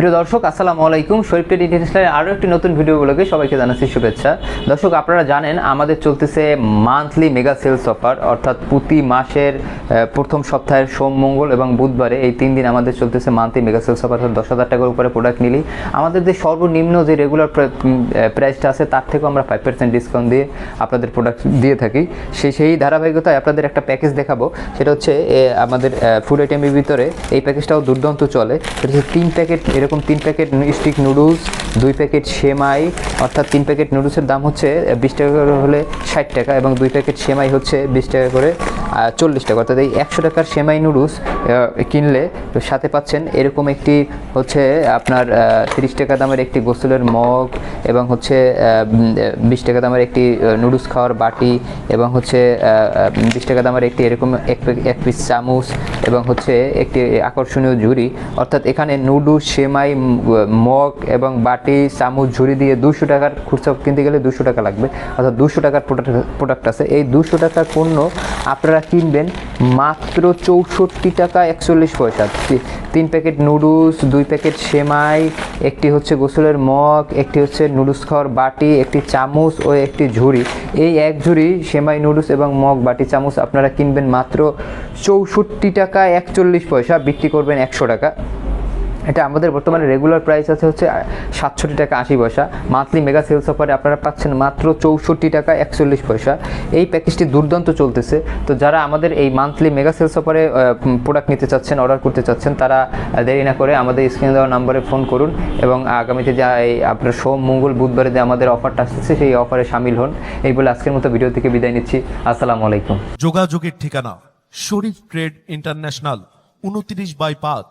প্রিয় দর্শক, আসসালামু আলাইকুম। শরীফ টেড ইন্টারন্যাশনালের আরও একটি নতুন ভিডিওগুলোকে সবাইকে জানাচ্ছি শুভেচ্ছা। দর্শক, আপনারা জানেন, আমাদের চলতেছে মান্থলি মেগা সেলস অফার অর্থাৎ প্রতি মাসের প্রথম সপ্তাহের সোম, মঙ্গল এবং বুধবারে এই তিন দিন আমাদের চলতেছে মান্থলি মেগা সেলস অফার অর্থাৎ দশ হাজার টাকার উপরে প্রোডাক্ট নিলেই আমাদের যে সর্বনিম্ন যে রেগুলার প্রাইসটা আছে, তার থেকেও আমরা ফাইভ পার্সেন্ট ডিসকাউন্ট দিয়ে আপনাদের প্রোডাক্ট দিয়ে থাকি। সেই সেই ধারাবাহিকতায় আপনাদের একটা প্যাকেজ দেখাবো। সেটা হচ্ছে আমাদের ফুড আইটেমের ভিতরে এই প্যাকেজটাও দুর্দান্ত চলে। সেটা হচ্ছে তিন প্যাকেট এরকম তিন প্যাকেট স্টিক নুডলস, দুই প্যাকেট সেমাই, অর্থাৎ তিন প্যাকেট নুডলসের দাম হচ্ছে বিশ টাকা করে হলে ষাট টাকা এবং দুই প্যাকেট সেমাই হচ্ছে বিশ টাকা করে চল্লিশ টাকা। অর্থাৎ এই একশো টাকার সেমাই নুডলস কিনলে সাথে পাচ্ছেন এরকম একটি হচ্ছে আপনার তিরিশ টাকা দামের একটি গোসলের মগ এবং হচ্ছে বিশ টাকা দামের একটি নুডলস খাওয়ার বাটি এবং হচ্ছে বিশ টাকা দামের একটি এরকম এক এক পিস চামচ এবং হচ্ছে একটি আকর্ষণীয় ঝুড়ি। অর্থাৎ এখানে নুডলস, সেমাই উম, মগ এবং বাটি চামচ ঝুড়ি দিয়ে দুশো টাকার খুচরা কিনতে গেলে দুশো টাকা লাগবে। অর্থাৎ দুশো টাকার প্রোডাক্ট প্রোডাক্ট আছে। এই দুশো টাকার পণ্য আপনারা কিনবেন মাত্র চৌষট্টি টাকা একচল্লিশ পয়সা। তিন প্যাকেট নুডলস দুই প্যাকেট সেমাই একটি হচ্ছে গোসলের মগ একটি হচ্ছে নুডলস খাওয়ার বাটি একটি চামচ ও একটি ঝুড়ি। এই এক ঝুড়ি সেমাই নুডলস এবং মগ বাটি চামচ আপনারা কিনবেন মাত্র চৌষট্টি টাকা একচল্লিশ পয়সা। বিক্রি করবেন একশো টাকা। এটা আমাদের বর্তমানে রেগুলার প্রাইস আছে হচ্ছে সাতষট্টি টাকা আশি পয়সা। মান্থলি মেগা সেলস অফারে আপনারা পাচ্ছেন মাত্র চৌষট্টি টাকা একচল্লিশ পয়সা। এই প্যাকেজটি দুর্দান্ত চলতেছে। তো যারা আমাদের এই মান্থলি মেগা সেলস অফারে প্রোডাক্ট নিতে চাচ্ছেন অর্ডার করতে চাচ্ছেন, তারা দেরি না করে আমাদের স্ক্রিনে দেওয়া নাম্বারে ফোন করুন এবং আগামীতে যা এই আপনার সোম, মঙ্গল, বুধবারে যে আমাদের অফারটা আসতেছে, সেই অফারে সামিল হন। এই বলে আজকের মতো ভিডিও থেকে বিদায় নিচ্ছি। আসসালামু আলাইকুম। যোগাযোগের ঠিকানা, শরীফ ট্রেড ইন্টারন্যাশনাল উনত্রিশ বাই পাঁচ